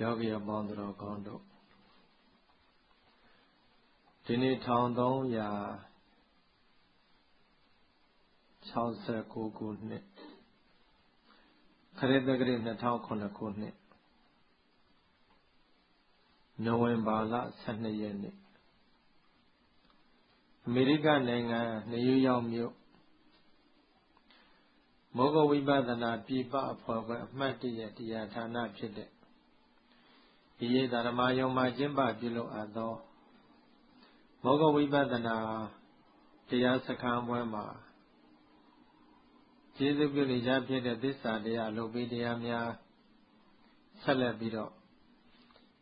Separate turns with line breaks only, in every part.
ယောဂီအပေါင်းတော်ကောင်းတို့ဒီနေ့1369ခုနှစ်ခရစ်တက္ကရာ2009ခုနှစ်နိုဝင်ဘာလ12ရက်နေ့အမေရိကနိုင်ငံနယူးယောက်မြို့မောဂဝိပဿနာပြည်ပအဖွဲ့ခွဲအမှတ်တရတရားဌာနဖြစ်တဲ့ ဒီရိဓမ္မယုံမှာကျင့်ပပြုလုပ်အပ်သောမောဂဝိပဿနာတရားစခန်းပွဲမှာကျေးဇူးပြုနေကြဖြစ်တဲ့သစ္စာတရားလုပ်ပြီးတရားများဆက်လက်ပြီးတော့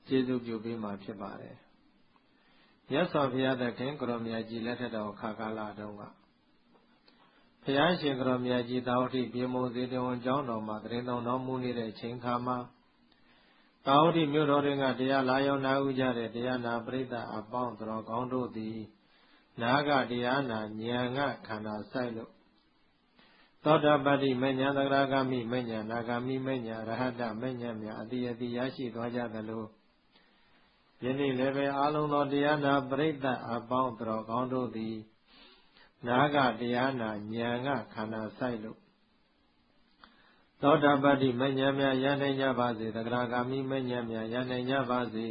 ကျေးဇူးပြုပေးမှာဖြစ်ပါတယ်။မြတ်စွာဘုရားသခင်ကရောမြတ်ကြီးလက်ထက်တော်ခါကာလတုန်းကဘုရားရှင်ကရောမြတ်ကြီးတာဝတိပြေမုံစေတဝန်ကျောင်းတော်မှာတရင်တော်တော်မူနေတဲ့ချိန်ခါမှာ တာဝတိမြို့တော်တွင်ကတရားလာရောက်နာဥကြတဲ့တရားနာပရိသတ်အပေါင်းတော်ကောင်းတို့သည်နာဂတရားနာဉာဏ်ကခန္ဓာဆိုင်လို့သောတာပတ္တိမဉ္ဇဏ်သဂရဂမိမဉ္ဇဏ်နာဂမိမဉ္ဇဏ်ရဟတမဉ္ဇဏ်များအတိအတိရရှိသွားကြသလိုယနေ့လည်းပဲအာလုံးသောတရားနာပရိသတ်အပေါင်းတော်ကောင်းတို့သည်နာဂတရားနာဉာဏ်ကခန္ဓာဆိုင်လို့ သောတာပတ္တိမဉ္ဇဉ်များရနိုင်ကြပါစေသဂရဂါမိမဉ္ဇဉ်များရနိုင်ကြပါစေ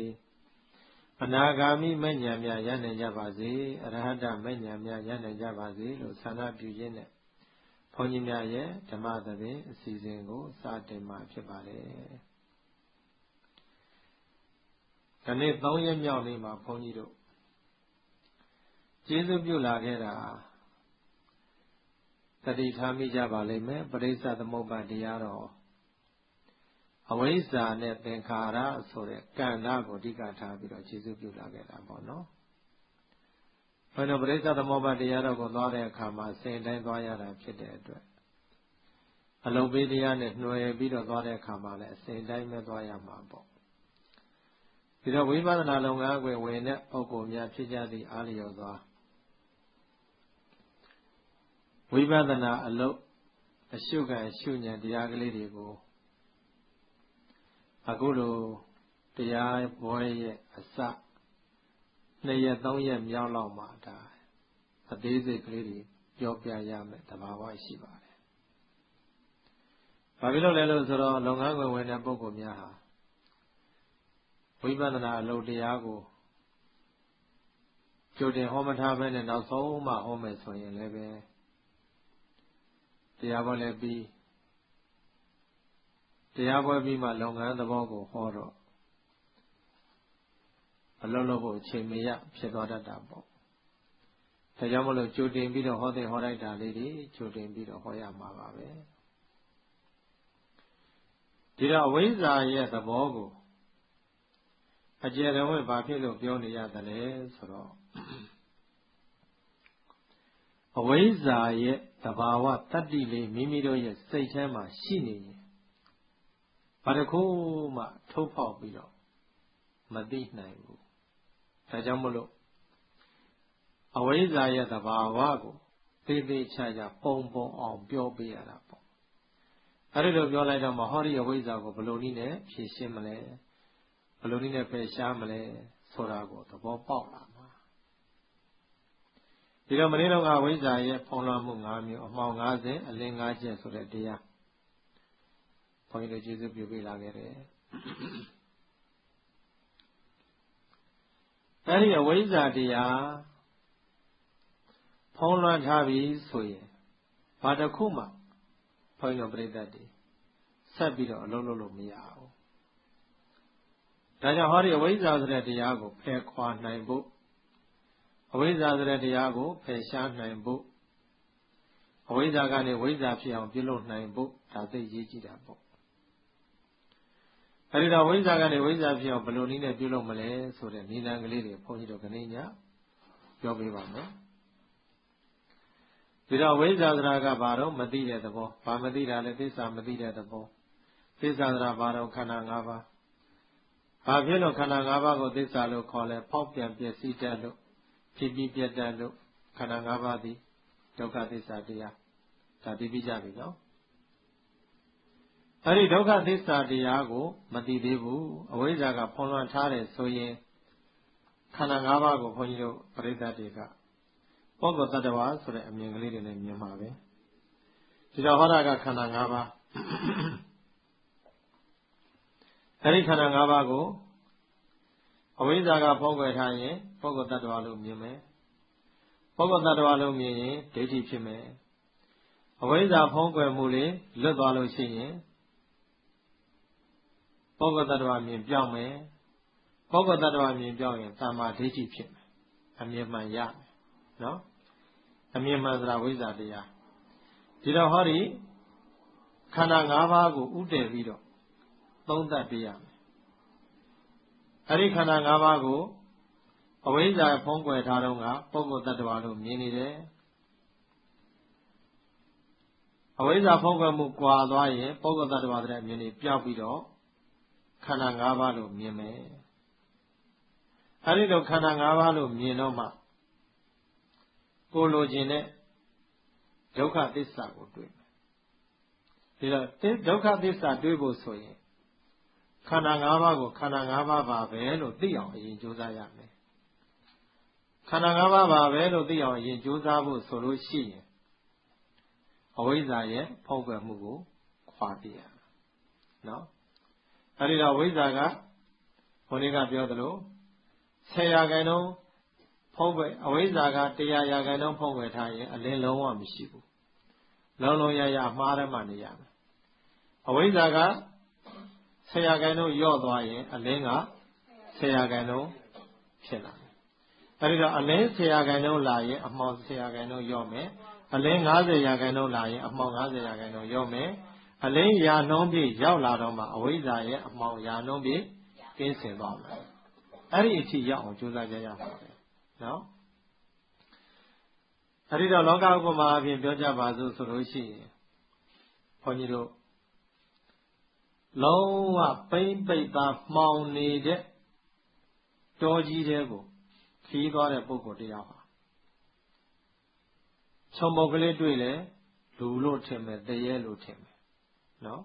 အနာဂါမိမဉ္ဇဉ်များရနိုင်ကြပါစေအရဟတမဉ္ဇဉ်များရနိုင်ကြပါစေလို့ဆန္ဒပြုခြင်းနဲ့ဘုန်းကြီးများရဲ့ဓမ္မသဘင်အစီအစဉ်ကိုစတင်မှာဖြစ်ပါတယ်။ဒီနေ့3ရက်မြောက်နေ့မှာဘုန်းကြီးတို့ကျေးဇူးပြုလာခဲ့တာ တတိထားမိကြပါလိမ့်မယ်ပရိစ္ဆသမုပ္ပါတရားတော်အဝိဇ္ဇာနဲ့သင်္ခါရဆိုတဲ့ကံဓာကိုအဓိကထားပြီးတော့ခြေစုပ်ပြုလာခဲ့တာပေါ့နော်ဘယ်လိုပရိစ္ဆသမုပ္ပါတရားတော်ကိုသွားတဲ့အခါမှာစင်တိုင်းသွားရတာဖြစ်တဲ့အတွက်အလုံးပေးတရားနဲ့နှွယ်ပြီးတော့သွားတဲ့အခါမှာလည်းအစဉ်တိုင်းပဲသွားရမှာပေါ့ဒီတော့ဝိပဿနာလုပ်ငန်းအကွယ်ဝင်တဲ့ပုဂ္ဂိုလ်များဖြစ်ကြသည့်အားလျော်စွာ ဝိပဿနာအလုပ်အရှုခံရှုဉဏ်တရားကလေးတွေကိုအခုလိုတရားပွဲရဲ့အစနှစ်ရက်သုံးရက်မြောက်လောက်မှဒါအသေးစိတ်ကလေးတွေပြောပြရမယ်တဘာဝရှိပါတယ်။ဘာဖြစ်လို့လဲလို့ဆိုတော့လုပ်ငန်းခွင်ဝင်တဲ့ပုဂ္ဂိုလ်များဟာဝိပဿနာအလုပ်တရားကိုကြိုတင်ဟောမထားဘဲနဲ့နောက်ဆုံးမှဟောမယ်ဆိုရင်လည်းပဲ တရားပွဲလည်းပြီးတရားပွဲပြီးမှလုပ်ငန်းသဘောကိုဟောတော့အလုံးလုံးဖို့အချိန်မရဖြစ်သွားတတ်တာပေါ့ဒါကြောင့်မလို့ကြိုတင်ပြီးတော့ဟောတဲ့ဟောလိုက်တာလေးတွေကြိုတင်ပြီးတော့ဟောရမှာပါပဲဒီတော့အဝိဇ္ဇာရဲ့သဘောကိုအကျယ်တဝင့်ဘာဖြစ်လို့ပြောနေရသလဲဆိုတော့အဝိဇ္ဇာရဲ့ တဘာဝတတ္တိလေးမိမိတို့ရဲ့စိတ်ထဲမှာရှိနေရင်ဘာတစ်ခုမှထုတ်ဖောက်ပြီးတော့မသိနိုင်ဘူးဒါကြောင့်မလို့အဝိဇ္ဇာရဲ့တဘာဝကိုသေသေးချာချာပုံပုံအောင်ပြောပြရတာပေါ့အဲ့ဒီလိုပြောလိုက်တော့မဟောဒီအဝိဇ္ဇာကိုဘယ်လိုနည်းနဲ့ဖြေရှင်းမလဲဘယ်လိုနည်းနဲ့ပယ်ရှားမလဲဆိုတာကိုသဘောပေါက်လာ ဒီတော့မနေ့တော့ကဝိဇ္ဇာရဲ့ဖုံးလွှမ်းမှု၅မျိုးအမှောင်90အလင်း9ချက်ဆိုတဲ့တရားဘုန်းကြီးတို့ကျေးဇူးပြုပေးလာခဲ့တယ်အဲဒီအဝိဇ္ဇာတရားဖုံးလွှမ်းထားပြီဆိုရင်ဘာတစ်ခုမှဘုန်းကြီးတို့ပြိတ္တတွေဆက်ပြီးတော့အလုံးလုံးလို့မရဘူးဒါကြောင့်ဟောဒီအဝိဇ္ဇာဆိုတဲ့တရားကိုဖယ်ခွာနိုင်ဖို့ အဝိဇ္ဇာဆိုတဲ့တရားကိုဖယ်ရှားနိုင်ဖို့အဝိဇ္ဇာကနေဝိဇ္ဇာဖြစ်အောင်ပြုလုပ်နိုင်ဖို့ဒါသိရေးကြည့်တာပေါ့အဲဒီတော့ဝိဇ္ဇာကနေဝိဇ္ဇာဖြစ်အောင်ဘယ်လိုနည်းနဲ့ပြုလုပ်မလဲဆိုတဲ့နိလန်ကလေးတွေဘုန်းကြီးတို့ကနေညပြောပေးပါမယ်ဒီတော့ဝိဇ္ဇာဆိုတာကဘာတော့မသိတဲ့သဘောဘာမသိတာလဲသစ္စာမသိတဲ့သဘောသစ္စာဆိုတာဘာတော့ခန္ဓာ၅ပါးဘာဖြစ်လို့ခန္ဓာ၅ပါးကိုသစ္စာလို့ခေါ်လဲဖောက်ပြန်ပြည့်စည်တတ်လို့ ဖြစ်ပြီးပြတ်တတ်လို့ခန္ဓာ၅ပါးသည်ဒုက္ခသစ္စာတရားဒါသိပြီးကြပြီနော်အဲ့ဒီဒုက္ခသစ္စာတရားကို မသိသေးဘူးအဝိဇ္ဇာကဖုံးလွှမ်းထားတယ်ဆိုရင်ခန္ဓာ၅ပါးကိုဘုန်းကြီးတို့ပရိသတ်တွေကပုဂ္ဂိုလ်တ attva ဆိုတဲ့အမြင်ကလေးတွေနဲ့မြင်ပါပဲဒီတော့ဟောတာကခန္ဓာ၅ပါးအဲ့ဒီခန္ဓာ၅ပါးကို အဝိဇ္ဇာကဖုံးကွယ်ထားရင်ပုဂ္ဂိုလ်တ attva လို့မြင်မယ်ပုဂ္ဂိုလ်တ attva လို့မြင်ရင်ဒိဋ္ဌိဖြစ်မယ်အဝိဇ္ဇာဖုံးကွယ်မှုလေးလွတ်သွားလို့ရှိရင်ပုဂ္ဂိုလ်တ attva မြင်ပြောင်းမယ်ပုဂ္ဂိုလ်တ attva မြင်ပြောင်းရင်သမ္မာဒိဋ္ဌိဖြစ်မယ်အမြင်မှန်ရမယ်နော်အမြင်မှန်ဆိုတာဝိဇ္ဇာတရားဒီတော့ဟောဒီခန္ဓာ၅ပါးကိုဥတည်ပြီးတော့သုံးသပ်ပြရမယ် အဲ့ဒီခန္ဓာ၅ပါးကိုအဝိဇ္ဇာဖုံးကွယ်ထားတော့ကပုဂ္ဂိုလ်တ attva လို့မြင်နေတယ်အဝိဇ္ဇာဖုံးကွယ်မှုကွာသွားရင်ပုဂ္ဂိုလ်တ attva တဲ့အမြင်တွေပျောက်ပြီးတော့ခန္ဓာ၅ပါးလို့မြင်မယ်အဲဒီလိုခန္ဓာ၅ပါးလို့မြင်တော့မှကိုလိုချင်တဲ့ဒုက္ခသစ္စာကိုတွေ့မယ်ဒီတော့ဒုက္ခသစ္စာတွေ့ဖို့ဆိုရင် ခန္ဓာ၅ပါးကိုခန္ဓာ၅ပါးပါပဲလို့သိအောင်အရင်ကြိုးစားရမယ်ခန္ဓာ၅ပါးပါပဲလို့သိအောင်အရင်ကြိုးစားဖို့ဆိုလို့ရှိရင်အဝိဇ္ဇာရဲ့ဖောက်ကွယ်မှုကိုခွာပြရနော်အဲဒီတော့ဝိဇ္ဇာကဘုန်းကြီးကပြောသလို10ရာခိုင်နှုန်းဖုံးပဲအဝိဇ္ဇာက100ရာခိုင်နှုန်းဖုံးပဲထားရင်အလင်းလုံးဝမရှိဘူးလုံးလုံးရရမှားတယ်မှနေရမယ်အဝိဇ္ဇာက 10ရာခိုင်နှုန်းယော့သွားရင်အလင်းက10ရာခိုင်နှုန်းဖြစ်လာတယ်အဲဒီတော့အလင်း10ရာခိုင်နှုန်းလာရင်အမှောင်10ရာခိုင်နှုန်းယော့မယ်အလင်း90ရာခိုင်နှုန်းလာရင်အမှောင်90ရာခိုင်နှုန်းယော့မယ်အလင်းရာနှုန်းပြည့်ရောက်လာတော့မှအဝိဇ္ဇာရဲ့အမှောင်ရာနှုန်းပြည့်ကင်းစင်သွားမယ်အဲ့ဒီအထိရောက်အောင်ကြိုးစားကြရမှာပဲနော်အဲ့ဒီတော့လောကဥပမာအပြင်ပြောကြပါစို့ဆိုလို့ရှိရင်ဘုန်းကြီးတို့ လုံးဝပိမ့်ပိတ်သားမှောင်နေတဲ့တောကြီးတဲ့ကိုခီးသွားတဲ့ပုဂ္ဂိုလ်တရားပါခြုံပုတ်ကလေးတွေ့လေလူလို့ထင်မယ်တရေလို့ထင်မယ်နော်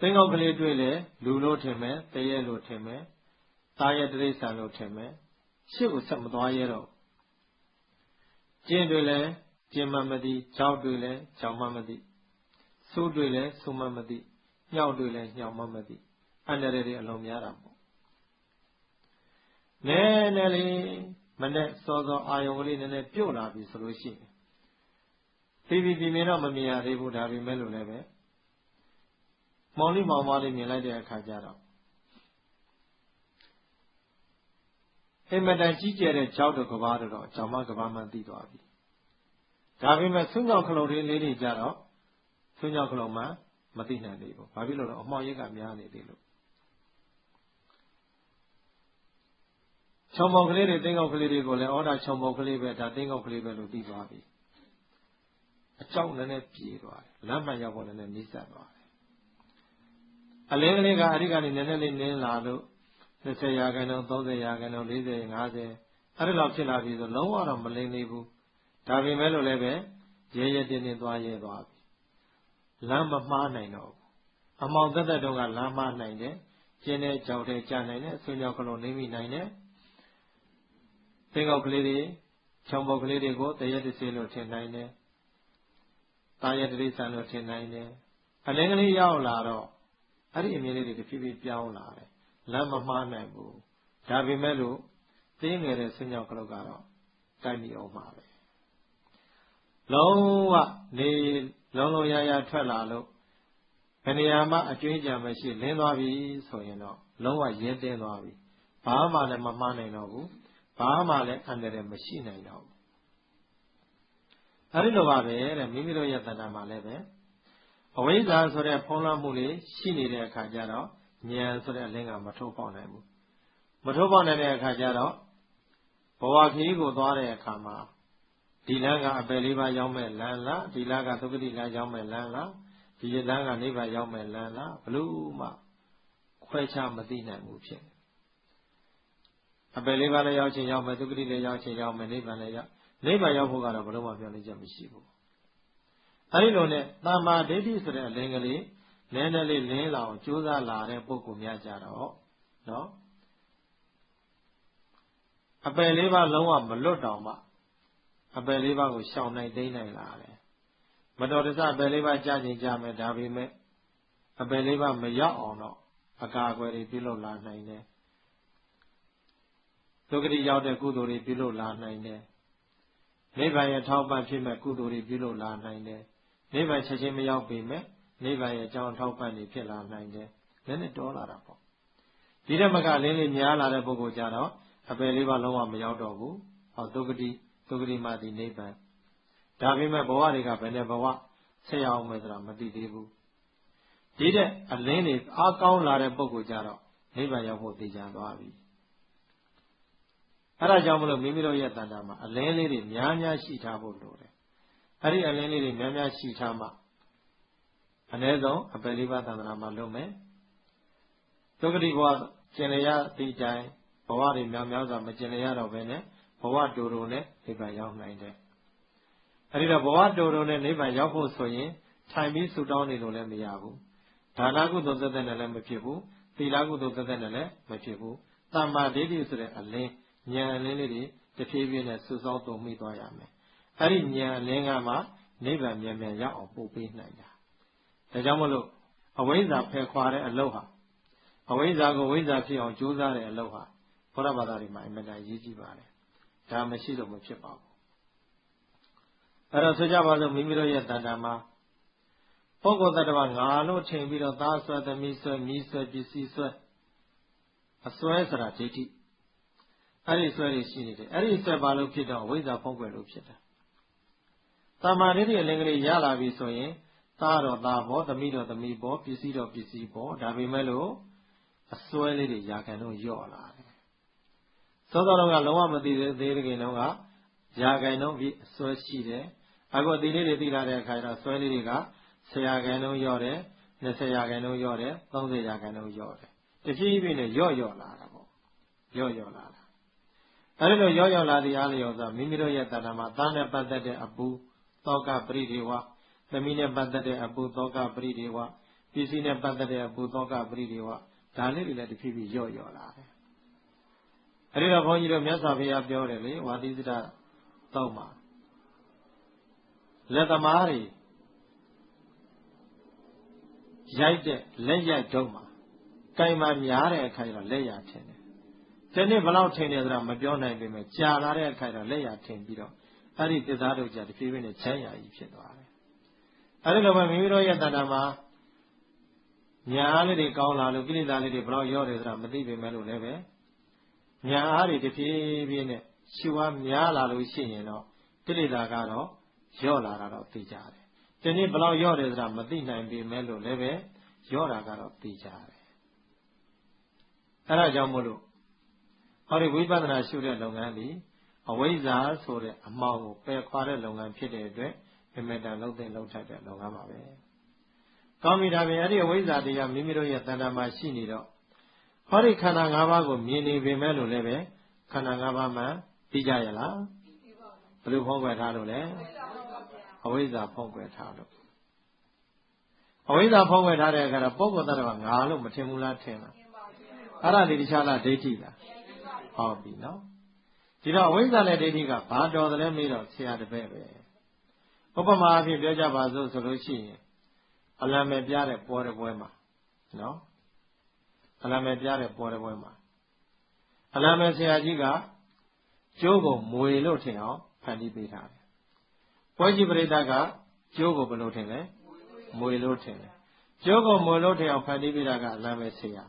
သင်္ကောက်ကလေးတွေ့လေလူလို့ထင်မယ်တရေလို့ထင်မယ်သားရဲ့တိရစ္ဆာန်လို့ထင်မယ်ရှေ့ကိုဆက်မသွားရတော့ကျင်းတွေ့လေကျင်းမှမသိကြောက်တွေ့လေကြောက်မှမသိ ဆိုးတွေ့လေဆိုးမှမသိညှောက်တွေ့လေညှောက်မှမသိအန္တရာယ်တွေအလုံးများတာပေါ့နည်းနည်းလေးမနဲ့စောစောအာယုံကလေးနည်းနည်းပြုတ်လာပြီဆိုလို့ရှိရင်ပြီးပြီးပြင်တော့မမြင်ရသေးဘူးဒါပေမဲ့လို့လည်းပဲမောင်လေးမောင်မလေးမြင်လိုက်တဲ့အခါကျတော့အိမ်မတန်ကြီးကျယ်တဲ့ကြောက်တဲ့ကဘာတော့ကြောင်မကဘာမှသိသွားပြီဒါပေမဲ့ဆွညောက်ခလုံးလေးလေးတွေကြတော့ ဆွညောက်ခလုံးမှမသိနိုင်သေးဘူးဘာဖြစ်လို့လဲအမှောင်ရိပ်ကများနေသေးလို့ခြုံပေါက်ကလေးတွေတင်းကောက်ကလေးတွေကိုလည်းအော်ဒါခြုံပေါက်ကလေးပဲဒါတင်းကောက်ကလေးပဲလို့သိသွားပြီအကြောင်းလည်းပြေးသွားတယ်လမ်းမှန်ရောက်ဖို့လည်းနီးစပ်သွားတယ်အလင်းကလေးကအရိကနေနည်းနည်းလေးနင်းလာလို့20ရာခိုင်နှုန်း30ရာခိုင်နှုန်း40 50အဲ့ဒီလောက်ဖြစ်လာပြီဆိုလုံးဝတော့မလင်းသေးဘူးဒါပေမဲ့လို့လည်းပဲရဲရဲတင်းတင်းသွားရဲသွားပြီ လမ်းမမှားနိုင်တော့ဘူးအမောင်သက်သက်တုန်းကလမ်းမှားနိုင်တယ်ကျင်းတဲ့ကြောက်တဲ့ကြာနိုင်တယ်ဆွေးမြောက်ကလုံးနေမိနိုင်တယ်သင်္ကောက်ကလေးတွေခြုံပုတ်ကလေးတွေကိုတရက်တစ်စီလို့ထင်နိုင်တယ်တာရတိဆန်လို့ထင်နိုင်တယ်အလင်းကလေးရောက်လာတော့အဲ့ဒီအမြင်လေးတွေတဖြည်းဖြည်းပြောင်းလာတယ်လမ်းမမှားနိုင်ဘူးဒါပေမဲ့လို့သိငယ်တဲ့ဆင်းကြောက်ကလုတ်ကတော့တိုက်မိအောင်ပါပဲလုံးဝနေ လုံးလုံးရရထွက်လာလို့ဘယ်နေရာမှအကျွင်းကြံမရှိလင်းသွားပြီဆိုရင်တော့လုံးဝရဲတင်းသွားပြီဘာမှလည်းမမှားနိုင်တော့ဘူးဘာမှလည်းအန္တရာယ်မရှိနိုင်တော့ဘူးအဲဒီလိုပါပဲတဲ့မိမိတို့ရဲ့တဏ္ဍာမှာလည်းပဲအဝိဇ္ဇာဆိုတဲ့ဖုံးလွှမ်းမှုလေးရှိနေတဲ့အခါကျတော့ဉာဏ်ဆိုတဲ့အလင်းကမထိုးပေါက်နိုင်ဘူးမထိုးပေါက်နိုင်တဲ့အခါကျတော့ဘဝခရီးကိုသွားတဲ့အခါမှာ ဒီလမ်းကအပယ်လေးပါးရောက်မဲ့လမ်းလားဒီလမ်းကသုက္ကတိလမ်းရောက်မဲ့လမ်းလားဒီလမ်းကနိဗ္ဗာန်ရောက်မဲ့လမ်းလားဘလို့မှခွဲခြားမသိနိုင်ဘူးဖြစ်အပယ်လေးပါးလည်းရောက်ချင်ရောက်မယ်သုက္ကတိလည်းရောက်ချင်ရောက်မယ်နိဗ္ဗာန်လည်းရောက်နိဗ္ဗာန်ရောက်ဖို့ကတော့ဘလို့မှပြောင်းလဲချက်မရှိဘူးအဲဒီလိုနဲ့တမ္မာဒိဋ္ဌိဆိုတဲ့အလင်းကလေးနည်းနည်းလေးလင်းလာအောင်ကြိုးစားလာတဲ့ပုဂ္ဂိုလ်များကြတော့နော်အပယ်လေးပါးလုံးဝမလွတ်တောင်မှ အပယ်လေးပါးကိုရှောင်နိုင်သိမ့်နိုင်လာတယ်မတော်တဆအပယ်လေးပါးကြားခြင်းကြားမယ်ဒါပေမဲ့အပယ်လေးပါးမရောက်အောင်တော့အကာအကွယ်တွေပြုလုပ်လာနိုင်တယ်ဒုက္ခတိရောက်တဲ့ကုသိုလ်တွေပြုလုပ်လာနိုင်တယ်နိဗ္ဗာန်ရဲ့ထောက်ပံ့ဖြစ်မဲ့ကုသိုလ်တွေပြုလုပ်လာနိုင်တယ်နိဗ္ဗာန်ချက်ချင်းမရောက်ပေမဲ့နိဗ္ဗာန်ရဲ့အကြောင်းထောက်ပံ့တွေဖြစ်လာနိုင်တယ်နည်းနည်းတော်လာတာပေါ့ဒီတဲ့မကလင်းလေးများလာတဲ့ပုဂ္ဂိုလ်ကြတော့အပယ်လေးပါလုံးဝမရောက်တော့ဘူးဟောဒုက္ခတိ ဒုက္ခတိမှဒီနိဗ္ဗာန်ဒါပေမဲ့ဘဝတွေကဘယ်နဲ့ဘဝဆက်ရအောင်မယ်ဆိုတာမသိသေးဘူးဒီတဲ့အလင်းတွေအားကောင်းလာတဲ့ပုဂ္ဂိုလ်ကြတော့နိဗ္ဗာန်ရောက်ဖို့သိကြသွားပြီအဲဒါကြောင့်မလို့မိမိတို့ရဲ့တဏ္ဍာမှာအလင်းလေးတွေများများရှိထားဖို့လိုတယ်အဲ့ဒီအလင်းလေးတွေများများရှိထားမှအ ਨੇ ဆုံးအပယ်လေးပါးသန္တရာမှာလုံးမယ်ဒုက္ခတိဘဝကျင်လျာတိတိုင်းဘဝတွေများများစွာမကျင်လျာတော့ဘဲနဲ့ဘဝတူတူနဲ့ နိဗ္ဗာန်ရောက်နိုင်တယ်အဲဒီတော့ဘဝတူတူနဲ့နိဗ္ဗာန်ရောက်ဖို့ဆိုရင်ထိုင်ပြီးဆူတောင်းနေလို့လည်းမရဘူးဒါနကုသိုလ်သက်သက်နဲ့လည်းမဖြစ်ဘူးသီလကုသိုလ်သက်သက်နဲ့လည်းမဖြစ်ဘူးတမ္မာဒိဋ္ဌိဆိုတဲ့အလင်းဉာဏ်အလင်းလေးတွေတဖြည်းဖြည်းနဲ့စုဆောင်းတုံမိသွားရမယ်အဲ့ဒီဉာဏ်အလင်းကမှနိဗ္ဗာန်မြန်မြန်ရောက်အောင်ပို့ပေးနိုင်တာဒါကြောင့်မလို့အဝိဇ္ဇာဖယ်ခွာတဲ့အလုပ်ဟာအဝိဇ္ဇာကိုဝိဇ္ဇာဖြစ်အောင်ကြိုးစားတဲ့အလုပ်ဟာဘုရားဘာသာတွေမှာအမြဲတမ်းရေးကြည့်ပါတယ် ဒါမရှိလို့မဖြစ်ပါဘူးအဲ့တော့ဆိုကြပါစို့မိမိတို့ရဲ့တဏ္ဍာမှာပုဂ္ဂိုလ်တ attva ငါလို့ထင်ပြီးတော့သားဆွဲသမီးဆွဲမိဆွဲပစ္စည်းဆွဲအစွဲဆိုတာဒိဋ္ဌိအဲ့ဒီဆွဲတွေရှိနေတယ်အဲ့ဒီဆွဲပါလို့ဖြစ်တော့ဝိဇ္ဇာဖုံးကွယ်လို့ဖြစ်တယ်တမာဒိဋ္ဌိအလင်းကလေးရလာပြီဆိုရင်သားတော့သားဘောသမီးတော့သမီးဘောပစ္စည်းတော့ပစ္စည်းဘောဒါပေမဲ့လို့အစွဲလေးတွေရာခံတော့ယော့လာတယ် သောတော်တော်ကလုံးဝမသိသေးတဲ့ခင်တော့ကရာခံတော့ပြီးအစွဲရှိတယ်အခုဒီလေးတွေသိလာတဲ့အခါကျတော့စွဲလေးတွေက10ရာခိုင်နှုန်းယော့တယ်20ရာခိုင်နှုန်းယော့တယ်30ရာခိုင်နှုန်းယော့တယ်တဖြည်းဖြည်းနဲ့ယော့ယော့လာတာပေါ့ယော့ယော့လာတာအဲဒီလိုယော့ယော့လာသည့်အားလျော်စွာမိမိတို့ရဲ့တဏ္ဍာမှာသားနဲ့ပတ်သက်တဲ့အပူသောကပရိဒေဝသမီးနဲ့ပတ်သက်တဲ့အပူသောကပရိဒေဝပစ္စည်းနဲ့ပတ်သက်တဲ့အပူသောကပရိဒေဝဒါလေးတွေလည်းတဖြည်းဖြည်းယော့ယော့လာတယ် အဲဒီတော့ဘုန်းကြီးတို့မြတ်စွာဘုရားပြောတယ်လေဝါတိစဒတောက်မှာလက်သမားတွေရိုက်တဲ့လက်ရိုက်တုံးမှာကင်မှာများတဲ့အခါကျတော့လက်ရထင်တယ်။ဒီနေ့ဘလောက်ထင်တယ်ဆိုတာမပြောနိုင်ပေမဲ့ကြာလာတဲ့အခါကျတော့လက်ရထင်ပြီးတော့အဲ့ဒီသစ္စာတို့ကြတဖြည်းဖြည်းနဲ့ချမ်းရာကြီးဖြစ်သွားတယ်။အဲ့ဒီလိုပဲမိမိတို့ရဲ့တဏ္ဍာမှာညာအားလေးတွေကောင်းလာလို့ကိလေသာလေးတွေဘလောက်ရော့တယ်ဆိုတာမသိပေမဲ့လို့လည်းပဲ ညာအားတွေတဖြည်းဖြည်းနဲ့ရှုအားများလာလို့ရှိရင်တော့ကိလေသာကတော့ရော့လာတာတော့သိကြတယ်။ဒီနေ့ဘလောက်ရော့တယ်ဆိုတာမသိနိုင်ပေမဲ့လို့လည်းပဲရော့တာကတော့သိကြတယ်။အဲဒါကြောင့်မို့လို့ဟောဒီဝိပဿနာရှုတဲ့လုပ်ငန်းဒီအဝိဇ္ဇာဆိုတဲ့အမှောင်ကိုပယ်ခွာတဲ့လုပ်ငန်းဖြစ်တဲ့အတွက်အမေတန်လုံးသိလုံးထက်တဲ့လုပ်ငန်းပါပဲ။ကောင်းပြီဒါပြင်အဲ့ဒီအဝိဇ္ဇာတရားမိမိတို့ရဲ့တဏ္ဍာမှာရှိနေတော့ ဟောဒီခန္ဓာ၅ပါးကိုမြင်နေပေမဲ့လို့လည်းပဲခန္ဓာ၅ပါးမှသိကြရလားဘယ်လိုဖုံးကွယ်ထားလို့လဲအဝိဇ္ဇာဖုံးကွယ်ထားလို့အဝိဇ္ဇာဖုံးကွယ်ထားတဲ့အခါတော့ပုဂ္ဂိုလ်တ attva ငါလို့မထင်ဘူးလားထင်လားအဲ့ဒါဒီတခြားလားဒိဋ္ဌိလားဟုတ်ပြီနော်ဒီတော့အဝိဇ္ဇာနဲ့ဒိဋ္ဌိကဘာတော်တယ်လဲမေးတော့ဆရာတပည့်ပဲဥပမာအဖြစ်ပြောကြပါစို့ဆိုလို့ရှိရင်အလံမဲ့ပြတဲ့ပွဲတစ်ပွဲမှာနော် အလံမဲ့ပြတဲ့ပွဲတစ်ပွဲမှာအလံမဲ့ဆရာကြီးကကျိုးကိုမွေလို့ထင်အောင်ဖန်တီးပေးထားတယ်ပွဲကြီးပရိသတ်ကကျိုးကိုဘယ်လိုထင်လဲမွေလို့ထင်တယ်ကျိုးကိုမွေလို့ထင်အောင်ဖန်တီးပေးတာကအလံမဲ့ဆရာ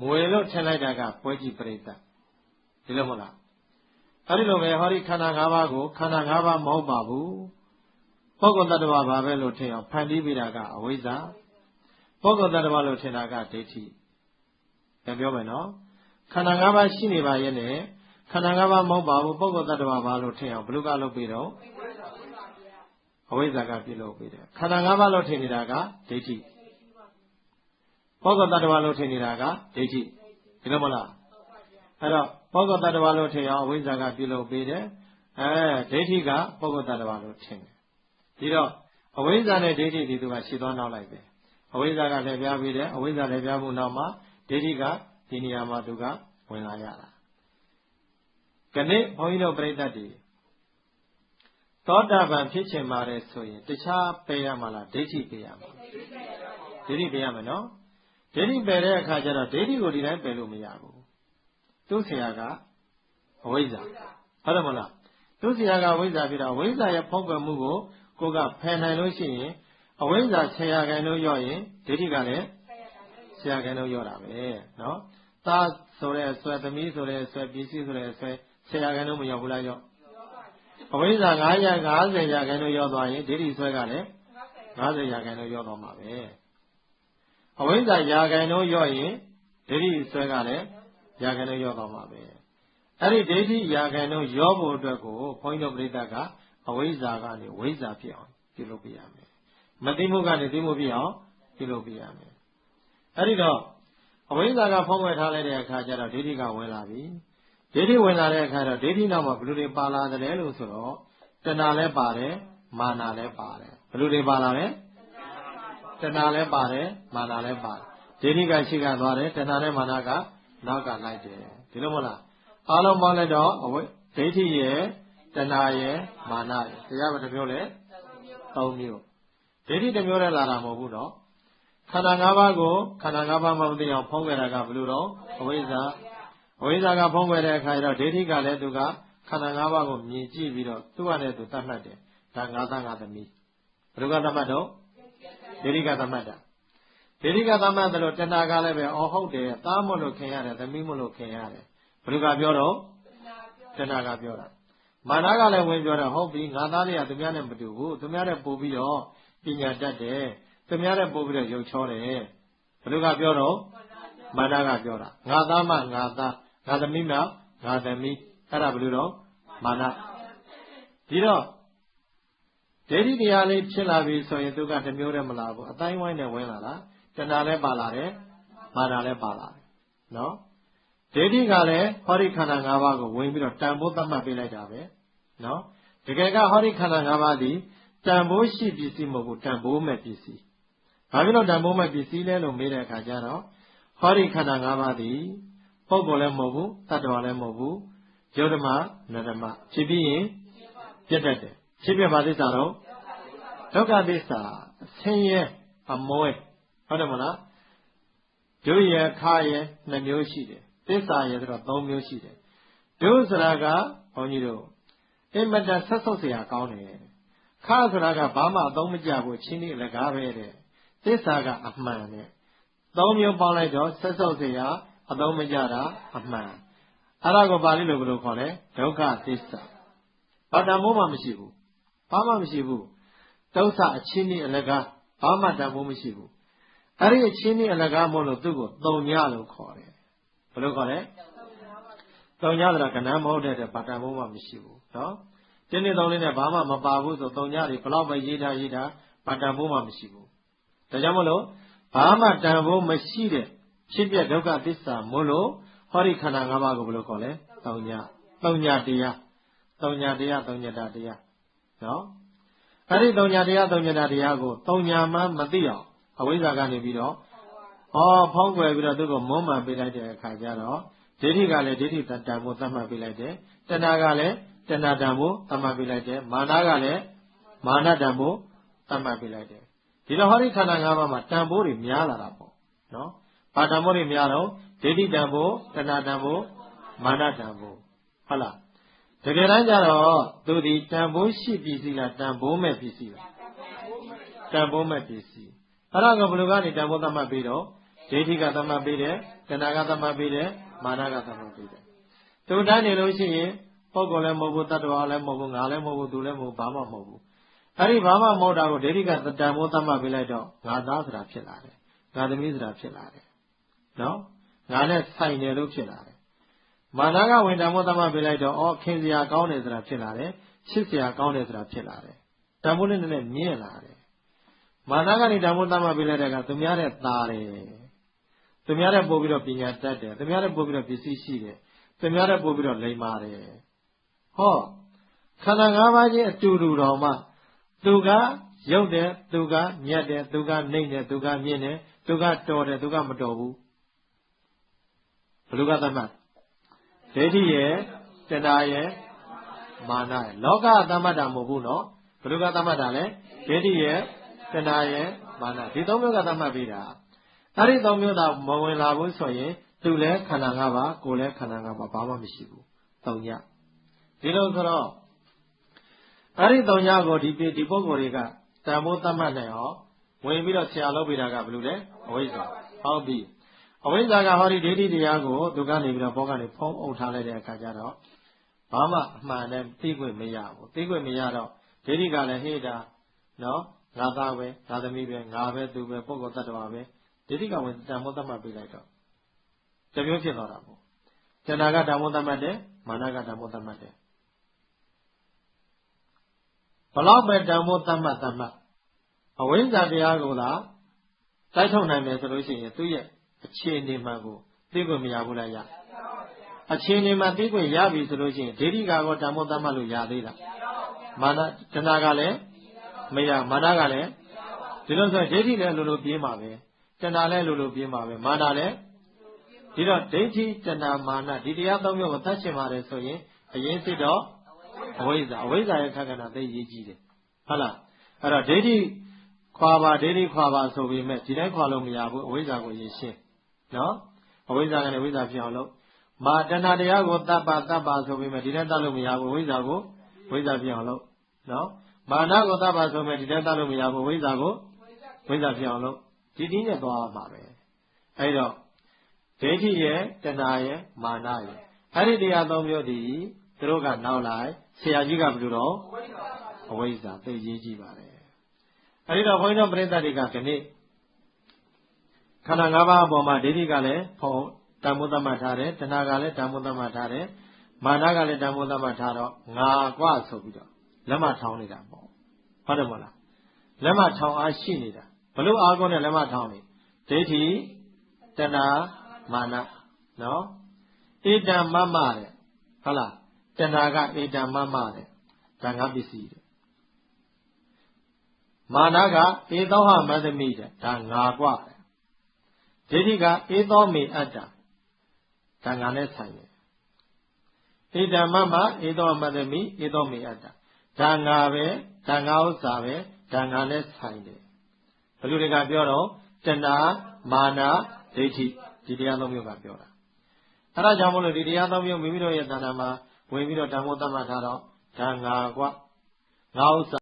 မွေလို့ထင်လိုက်တာကပွဲကြီးပရိသတ်ဒီလိုမဟုတ်လားအဲ့ဒီလိုပဲဟောဒီခန္ဓာ၅ပါးကိုခန္ဓာ၅ပါးမဟုတ်ပါဘူးပုဂ္ဂိုလ်တ attva ဘာပဲလို့ထင်အောင်ဖန်တီးပေးတာကအဝိဇ္ဇာပုဂ္ဂိုလ်တ attva လို့ထင်တာကဒိဋ္ဌိ ပြန်ပြောမယ်နော်ခန္ဓာ၅ပါးရှိနေပါရဲ့နဲ့ခန္ဓာ၅ပါးမဟုတ်ပါဘူးပုဂ္ဂိုလ်တ attva ဘာလို့ထင်အောင်ဘုလုကလုပ်ပြီးတော့အဝိဇ္ဇာကပြုလုပ်ပြီးတယ်ခန္ဓာ၅ပါးလို့ထင်နေတာကဒိဋ္ဌိပုဂ္ဂိုလ်တ attva လို့ထင်နေတာကဒိဋ္ဌိဒီလိုမလားအဲ့တော့ပုဂ္ဂိုလ်တ attva လို့ထင်အောင်အဝိဇ္ဇာကပြုလုပ်ပေးတယ်အဲဒိဋ္ဌိကပုဂ္ဂိုလ်တ attva လို့ထင်တယ်ဒီတော့အဝိဇ္ဇာနဲ့ဒိဋ္ဌိဒီသူကရှည်သွားနောက်လိုက်ပဲအဝိဇ္ဇာကလည်းပြားပြီးတယ်အဝိဇ္ဇာလည်းပြားမှုနောက်မှာ ဒိဋ္ဌိကဒီနေရာမှာသူကဝင်လာရတာကနေ့ဘုန်းကြီးတို့ပြိဿတ်တွေသောတာပန်ဖြစ်ချင်ပါတယ်ဆိုရင်တခြားပယ်ရမှာလားဒိဋ္ဌိပယ်ရမှာဒိဋ္ဌိပယ်ရမယ်နော်ဒိဋ္ဌိပယ်တဲ့အခါကျတော့ဒိဋ္ဌိကိုဒီတိုင်းပယ်လို့မရဘူးသူ့ဆရာကအဝိဇ္ဇာဟုတ်တယ်မလားသူ့ဆရာကအဝိဇ္ဇာဖြစ်တော့အဝိဇ္ဇာရဲ့ဖုံးကွယ်မှုကိုကိုကဖယ်နိုင်လို့ရှိရင်အဝိဇ္ဇာဆရာခိုင်လို့ရော့ရင်ဒိဋ္ဌိကလည်းဆ ရာခိုင်လို့ရော့တာပဲနော်သားဆိုတဲ့ဆွဲသမီးဆိုတဲ့ဆွဲပစ္စည်းဆိုတဲ့ဆွဲဆရာခိုင်လို့မရော့ဘူးလားရော့အဝိဇ္ဇာ9ရာ50ရာခိုင်လို့ရော့သွားရင်ဒိဋ္ဌိဆွဲကလည်း50ရာခိုင်လို့ရော့သွားမှာပဲအဝိဇ္ဇာရာခိုင်လို့ရော့ရင်ဒိဋ္ဌိဆွဲကလည်းရာခိုင်လို့ရော့သွားမှာပဲအဲ့ဒီဒိဋ္ဌိရာခိုင်တော့ရောဖို့အတွက်ကိုဘုန်းကြီးတို့ပြိဿကအဝိဇ္ဇာကနေဝိဇ္ဇာဖြစ်အောင်ပြုလုပ်ပြရမယ်မသိမှုကနေသိမှုဖြစ်အောင်ပြုလုပ်ပြရမယ် အဲ့ဒီတော့အဝိဇ္ဇာကဖုံးကွယ်ထားလိုက်တဲ့အခါကျတော့ဒိဋ္ဌိကဝင်လာပြီဒိဋ္ဌိဝင်လာတဲ့အခါတော့ဒိဋ္ဌိနောက်မှာဘယ်လိုတွေပါလာတယ်လို့ဆိုတော့တဏှာလည်းပါတယ်မာနလည်းပါတယ်ဘယ်လိုတွေပါလာလဲတဏှာလည်းပါတယ်မာနလည်းပါတယ်ဒိဋ္ဌိကရှိကသွားတယ်တဏှာနဲ့မာနကနောက်ကလိုက်တယ်ဒီလိုမဟုတ်လားအားလုံးပေါင်းလိုက်တော့အဝိဒိဋ္ဌိရဲ့တဏှာရဲ့မာနရဲ့တရားဘယ်နှမျိုးလဲ၃မျိုးဒိဋ္ဌိတစ်မျိုးနဲ့လာတာမဟုတ်ဘူးတော့ ခန္ဓာ၅ပါးကိုခန္ဓာ၅ပါးမှမသိအောင်ဖုံးခဲ့တာကဘယ်လိုတော့အဝိဇ္ဇာအဝိဇ္ဇာကဖုံးခဲ့တဲ့အခါကျတော့ဒိဋ္ဌိကလည်းသူကခန္ဓာ၅ပါးကိုမြင်ကြည့်ပြီးတော့သူ့အနေနဲ့သူတတ်မှတ်တယ်ဒါငါးသားငါးသမီးဘယ်လိုကတတ်မှတ်တော့ဒိဋ္ဌိကတတ်မှတ်တာဒိဋ္ဌိကတတ်မှတ်တယ်လို့တဏှာကလည်းပဲအော်ဟုတ်တယ်သားမလို့ခင်ရတယ်သမီးမလို့ခင်ရတယ်ဘယ်လိုကပြောတော့တဏှာကပြောတာမာနကလည်းဝင်ပြောတာဟုတ်ပြီငါသားလေးကသူများနဲ့မတူဘူးသူများနဲ့ပို့ပြီးတော့ပညာတတ်တယ် သူများနဲ့ပို့ပြီးတော့ရုပ်ချောတယ်ဘယ်လိုကပြောတော့မာနကပြောတာငါသားမှငါသားငါသမီးမှငါသမီးအဲ့ဒါဘယ်လိုတော့မာနဒီတော့ဒိဋ္ဌိတရားလေးဖြစ်လာပြီဆိုရင်သူကတမျိုးတည်းမလာဘူးအတိုင်းဝိုင်းနဲ့ဝင်လာတာတဏှာလည်းပါလာတယ်မာနလည်းပါလာတယ်နော်ဒိဋ္ဌိကလည်းဟောဒီခန္ဓာ၅ပါးကိုဝင်ပြီးတော့တန်ဖိုးသတ်မှတ်ပေးလိုက်တာပဲနော်တကယ်ကဟောဒီခန္ဓာ၅ပါးသည်တန်ဖိုးရှိပစ္စည်းမဟုတ်ဘူးတန်ဖိုးမဲ့ပစ္စည်း ဘာဖြစ်လို့တန်ဖိုးမဲ့ပစ္စည်းလဲလို့မေးတဲ့အခါကျတော့ဟောဒီခန္ဓာ၅ပါးသည်ပုဂ္ဂိုလ်လည်းမဟုတ်ဘူးတ attva လည်းမဟုတ်ဘူးယုတ်ဓမ္မနရမဖြစ်ပြီးရင်ပြတ်တတ်တယ်ဖြစ်ပြပါသစ္စာတော့ဒုက္ခသစ္စာဆင်းရဲအမွဲဟုတ်တယ်မလားဒုရခါရနှမျိုးရှိတယ်သစ္စာရဲ့ဆိုတော့၃မျိုးရှိတယ်ဒုဆိုတာကဘုန်းကြီးတို့အင်မတန်ဆက်ဆုပ်เสียကောင်းတယ်ခါဆိုတာကဘာမှအသုံးမကျဘူးချင်းနေလကားပဲတဲ့ သစ္စာကအမှန်နဲ့သုံးမျိုးပေါင်းလိုက်တော့ဆက်ဆုပ်စရာအသုံးမကျတာအမှန်အဲ့ဒါကိုပါဠိလိုဘယ်လိုခေါ်လဲဒုက္ခသစ္စာဘာတမိုးမှမရှိဘူးဘာမှမရှိဘူးဒုက္ခအချင်းကြီးအလကားဘာမှတမိုးမရှိဘူးအဲ့ဒီအချင်းကြီးအလကားမို့လို့သူ့ကိုတုံညလို့ခေါ်တယ်ဘယ်လိုခေါ်လဲတုံညဆိုတာကဏ္ဍမဟုတ်တဲ့ဘာတမိုးမှမရှိဘူးနော်တင်းနေတုံးလေးနဲ့ဘာမှမပါဘူးဆိုတုံညတွေဘလောက်ပဲရေးထားရေးထားဘာတမိုးမှမရှိဘူး ဒါကြောင့်မလို့ဘာမှတန်ဖိုးမရှိတဲ့ဖြစ်ပြဒုက္ခသစ္စာမို့လို့ဟောဒီခန္ဓာ၅ပါးကိုဘယ်လိုခေါ်လဲတုံညတုံညတရားတုံညတရားတုံညတာတရားနော်အဲ့ဒီတုံညတရားတုံညတာတရားကိုတုံညမှမသိအောင်အဝိဇ္ဇာကနေပြီးတော့ဟောဖောင်းကွယ်ပြီးတော့သူ့ကိုမုန်းမှန်ပေးလိုက်တဲ့အခါကျတော့ဒိဋ္ဌိကလည်းဒိဋ္ဌိတန်ဖို့သတ်မှတ်ပေးလိုက်တယ်တဏှာကလည်းတဏှာတန်ဖို့သတ်မှတ်ပေးလိုက်တယ်မာနကလည်းမာနတန်ဖို့သတ်မှတ်ပေးလိုက်တယ် ဒီတော့ဟောဒီခန္ဓာ၅ပါးမှာတန်ဖိုးတွေများလာတာပေါ့နော်ဘာတန်ဖိုးတွေများတော့ဒိဋ္ဌိတန်ဖိုးတဏှာတန်ဖိုးမာနတန်ဖိုးဟုတ်လားတကယ်တမ်းကျတော့သူဒီတန်ဖိုးရှိပစ္စည်းလားတန်ဖိုးမဲ့ပစ္စည်းလားတန်ဖိုးမဲ့ပစ္စည်းအဲ့ဒါကဘယ်လိုကနေတန်ဖိုးသတ်မှတ်ပြီးတော့ဒိဋ္ဌိကသတ်မှတ်ပေးတယ်တဏှာကသတ်မှတ်ပေးတယ်မာနကသတ်မှတ်ပေးတယ်သူတန်းနေလို့ရှိရင်ပုဂ္ဂိုလ်လည်းမဟုတ်ဘူးတ attva လည်းမဟုတ်ဘူးငါလည်းမဟုတ်ဘူးသူလည်းမဟုတ်ဘာမှမဟုတ်ဘူး အဲ့ဒီဘာမှမဟုတ်တာကိုဒိဋ္ဌိကတဏ္ဍမိုးသတ်မှတ်ပေးလိုက်တော့ငါသားဆိုတာဖြစ်လာတယ်ငါသမီးဆိုတာဖြစ်လာတယ်နော်ငါနဲ့ဆိုင်တယ်လို့ဖြစ်လာတယ်မာနကဝင်တံမိုးသတ်မှတ်ပေးလိုက်တော့အော်ခင်စရာကောင်းတယ်ဆိုတာဖြစ်လာတယ်ချစ်စရာကောင်းတယ်ဆိုတာဖြစ်လာတယ်တံမိုးနဲ့နဲ့မြင့်လာတယ်မာနကနေတံမိုးသတ်မှတ်ပေးလိုက်တဲ့ကသူများတဲ့သားတယ်သူများတဲ့ပို့ပြီးတော့ပညာတတ်တယ်သူများတဲ့ပို့ပြီးတော့ပစ္စည်းရှိတယ်သူများတဲ့ပို့ပြီးတော့လိမ္မာတယ်ဟောခန္ဓာ၅ပါးချင်းအတူတူတော်မှ သူကရုပ်တယ်သူကညက်တယ်သူကနှိမ့်တယ်သူကမြင့်တယ်သူကတော်တယ်သူကမတော်ဘူးဘယ်လိုကသတ်မှတ်ဒိဋ္ဌိရဲ့တဏှာရဲ့မာနရဲ့လောကသတ်မှတ်တာမဟုတ်ဘူးနော်ဘယ်လိုကသတ်မှတ်တာလဲဒိဋ္ဌိရဲ့တဏှာရဲ့မာနဒီသုံးမျိုးကသတ်မှတ်ပေးတာအဲ့ဒီသုံးမျိုးသာမဝင်လာဘူးဆိုရင်သူလည်းခန္ဓာ၅ပါးကိုယ်လည်းခန္ဓာ၅ပါးဘာမှမရှိဘူးသုံးညဒီလိုဆိုတော့ အဲ့ဒီသုံးညကိုဒီဒီပုဂ္ဂိုလ်တွေကတန်ဖိုးသတ်မှတ်နိုင်အောင်ဝင်ပြီးတော့ဆရာလုပ်ပေးတာကဘယ်လိုလဲအဝိဇ္ဇာဟုတ်ပြီအဝိဇ္ဇာကဟောဒီဒိဋ္ဌိတရားကိုသူကနေပြီးတော့ဘောကနေဖုံးအုပ်ထားလိုက်တဲ့အခါကျတော့ဘာမှအမှန်နဲ့သိခွင့်မရဘူးသိခွင့်မရတော့ဒိဋ္ဌိကလည်းဟေ့တာနော်ငါသားပဲငါသမီးပဲငါပဲသူပဲပုဂ္ဂိုလ်တ attva ပဲဒိဋ္ဌိကဝင်တန်ဖိုးသတ်မှတ်ပေးလိုက်တော့တမျိုးဖြစ်သွားတာပေါ့ဇဏကတန်ဖိုးသတ်မှတ်တယ်မာနကတန်ဖိုးသတ်မှတ်တယ် ဘလောက်ပဲတန်ဖိုးသတ်မှတ်သတ်မှတ်အဝိဇ္ဇာတရားကိုသာတိုက်ထုတ်နိုင်မယ်ဆိုလို့ရှိရင်သူ့ရဲ့အခြေအနေမှန်ကိုသိခွင့်မရဘူးလားရအခြေအနေမှသိခွင့်ရပြီဆိုလို့ရှိရင်ဒိဋ္ဌိကတော့တန်ဖိုးသတ်မှတ်လို့ရသေးလားမာနတဏကလည်းမရမာနကလည်းဒီလိုဆိုဒိဋ္ဌိလည်းလိုလိုပြေးမှာပဲတဏလည်းလိုလိုပြေးမှာပဲမာနလည်းဒီတော့ဒိဋ္ဌိတဏမာနဒီတရားသုံးမျိုးကိုသတ်ချင်ပါတယ်ဆိုရင်အရင်စစ်တော့ အဝိဇ္ဇာအဝိဇ္ဇာရဲ့ခက္ကနာသိရေးကြည့်တယ်ဟုတ်လားအဲ့တော့ဒိဋ္ဌိခွာပါဒိဋ္ဌိခွာပါဆိုပေမဲ့ဒီတိုင်းခွာလို့မရဘူးအဝိဇ္ဇာကိုရေးရှင်းနော်အဝိဇ္ဇာကနေဝိဇ္ဇာဖြစ်အောင်လုပ်မာတဏတရားကိုတပ္ပတပ္ပဆိုပေမဲ့ဒီတိုင်းတတ်လို့မရဘူးဝိဇ္ဇာကိုဝိဇ္ဇာဖြစ်အောင်လုပ်နော်မာနကိုတပ္ပဆိုပေမဲ့ဒီတိုင်းတတ်လို့မရဘူးဝိဇ္ဇာကိုဝိဇ္ဇာဖြစ်အောင်လုပ်ဒီတင်းနဲ့သွားမှာပဲအဲ့တော့ဒိဋ္ဌိရဲ့တဏှာရဲ့မာနရဲ့အဲ့ဒီတရားသုံးမျိုးဒီ သူတို့ကနောက်လိုက်ဆရာကြီးကဘယ်လိုတော့အဝိဇ္ဇာသိရေးကြည့်ပါတယ်အဲ့ဒီတော့ဘုန်းကြီးတို့ပြိဿတွေကဒီနေ့ခန္ဓာ၅ပါးအပေါ်မှာဒိဋ္ဌိကလည်းဖုံတန်ဖိုးသတ်မှတ်ထားတယ်တဏှာကလည်းတန်ဖိုးသတ်မှတ်ထားတယ်မာနကလည်းတန်ဖိုးသတ်မှတ်ထားတော့ငါကွဆိုပြီးတော့လက်မထောင်းနေတာပေါ့ဟုတ်တယ်မဟုတ်လားလက်မထောင်းအားရှိနေတာဘလို့အားကောင်းတဲ့လက်မထောင်းနေဒိဋ္ဌိတဏှာမာနနော်ဧတံမမတဲ့ဟုတ်လား တဏှာကဧတံမမတဲ့ဒါငါပစ္စည်းတဲ့မာနကဧသောဟမသမိတဲ့ဒါငါกว่าတဲ့ဒိဋ္ဌိကဧသောမေအတ္တဒါငါနဲ့ဆိုင်တယ်ဧတံမမဧသောမသမိဧသောမေအတ္တဒါငါပဲဒါငါဥစ္စာပဲဒါငါနဲ့ဆိုင်တယ်ဘယ်လိုတွေကပြောတော့တဏှာမာနဒိဋ္ဌိဒီတရားသုံးမျိုးကပြောတာအဲဒါကြောင့်မလို့ဒီတရားသုံးမျိုးမိမိတို့ရဲ့တဏ္ဍာမှာ ဝင်ပြီးတော့ဓမ္မသတ်မှတ်ထားတော့ဒါငါကွငါဥစ္စာ